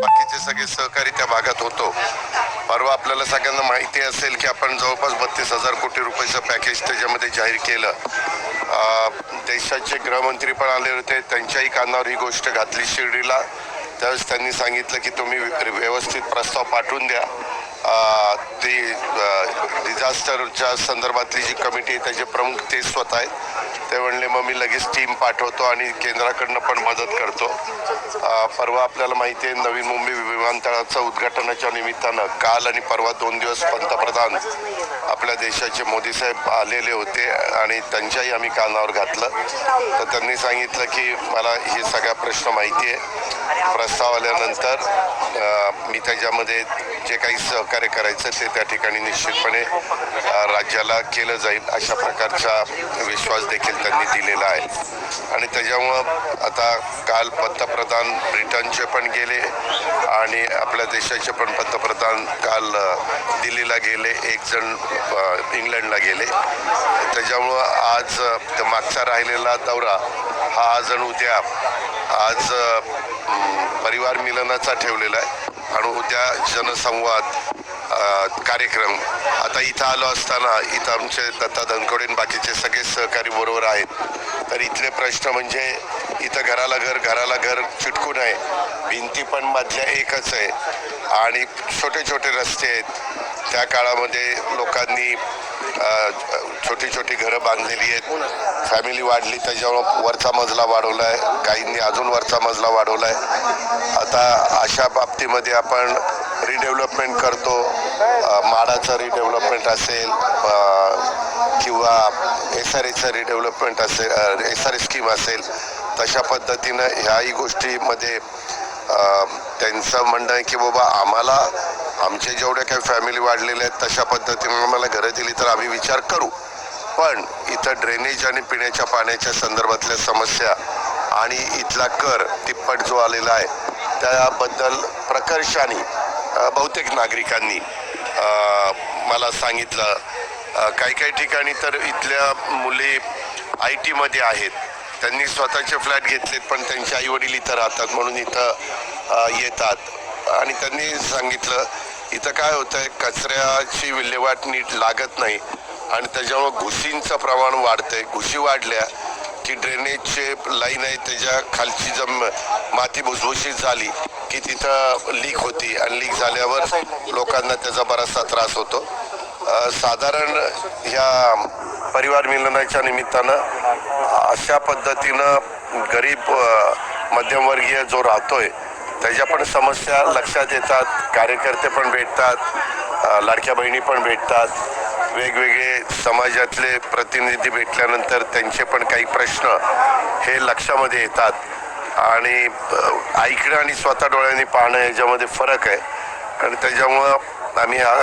बाकीचे सगळे सहकारी त्या भागात होतो. परवा आपल्याला सगळ्यांना माहिती असेल की आपण जवळपास बत्तीस हजार कोटी रुपयाचं पॅकेज त्याच्यामध्ये जाहीर केलं. देशाचे गृहमंत्री पण आले होते. त्यांच्याही कानावर ही गोष्ट घातली शिर्डीला. त्यावेळेस त्यांनी सांगितलं की तुम्ही व्यवस्थित प्रस्ताव पाठवून द्या. ती डिझास्टरच्या संदर्भातली जी कमिटी आहे त्याचे प्रमुख ते स्वतः आहेत. ते म्हणले मग मी लगेच टीम पाठवतो आणि केंद्राकडनं पण मदत करतो. परवा आपल्याला माहिती आहे नवी मुंबई विमानतळाचं उद्घाटनाच्या निमित्तानं काल आणि परवा दोन दिवस पंतप्रधान आपल्या देशाचे मोदी साहेब आलेले होते आणि त्यांच्याही आम्ही कानावर घातलं. तर त्यांनी सांगितलं की मला हे सगळा प्रश्न माहिती आहे. प्रस्ताव आल्यानंतर मी त्याच्यामध्ये जे काही सहकार्य करायचं ते त्या ठिकाणी निश्चितपणे राज्याला केलं जाईल अशा प्रकारचा विश्वास देखील त्यांनी दिलेला आहे. आणि त्याच्यामुळं आता काल पंतप्रधान ब्रिटनचे पण गेले आणि आपल्या देशाचे पण पंतप्रधान काल दिल्लीला गेले एक जण इंग्लंडला गेले. त्याच्यामुळं आज मागचा राहिलेला दौरा हा आज आणि उद्या आज परिवार मिलनाचा ठेवलेला आहे. आणि उद्या जनसंवाद कार्यक्रम. आता इथं आलो असताना इथं आमचे दत्ता धनकोडे बाकीचे सगळे सहकारी बरोबर आहेत. तर इथले प्रश्न म्हणजे इथं घराला घर घराला घर चिटकून आहे भिंती पण मधल्या एकच आहे. आणि छोटे छोटे रस्ते आहेत. त्या काळामध्ये लोकांनी छोटी छोटी घरं बांधलेली आहेत. फॅमिली वाढली त्याच्यामुळं वरचा मजला वाढवला आहे काहींनी अजून वरचा मजला वाढवला आहे आता अशा बाबतीमध्ये आपण रिडेव्हलपमेंट करतो. माडाचं रिडेव्हलपमेंट असेल किंवा एस आर एचं रिडेव्हलपमेंट असेल एस आर ए स्कीम असेल तशा पद्धतीनं ह्याही गोष्टीमध्ये त्यांचं म्हणणं आहे की बाबा आम्हाला आमचे जेवढे काही फॅमिली वाढलेले आहेत तशा पद्धतीने आम्हाला घरं दिली तर आम्ही विचार करू. पण इथं ड्रेनेज आणि पिण्याच्या पाण्याच्या संदर्भातल्या समस्या आणि इथला कर तिप्पट जो आलेला आहे त्याबद्दल प्रकर्षाने बहुतेक नागरिकांनी मला सांगितलं. काही काही ठिकाणी तर इथल्या मुली आय टीमध्ये आहेत. त्यांनी स्वतःचे फ्लॅट घेतलेत पण त्यांचे आईवडील इथं राहतात म्हणून इथं येतात. आणि त्यांनी सांगितलं इथं काय होतंय कचऱ्याची विल्हेवाट नीट लागत नाही आणि त्याच्यामुळं घुशींचं प्रमाण वाढतंय. घुशी वाढल्या की ड्रेनेजचे लाईन आहे त्याच्या खालची जम माती भुसभुशीत झाली की तिथं लीक होती आणि लीक झाल्यावर लोकांना त्याचा बराचसा त्रास होतो. साधारण ह्या परिवार मिलनाच्या निमित्तानं अशा पद्धतीनं गरीब मध्यमवर्गीय जो राहतोय त्याच्या पण समस्या लक्षात येतात. कार्यकर्ते पण भेटतात. लाडक्या बहिणी पण भेटतात. वेगवेगळे समाजातले प्रतिनिधी भेटल्यानंतर त्यांचे पण काही प्रश्न हे लक्षामध्ये येतात. आणि ऐकणं आणि स्वतः डोळ्यांनी पाहणं याच्यामध्ये फरक आहे. आणि त्याच्यामुळं आम्ही हा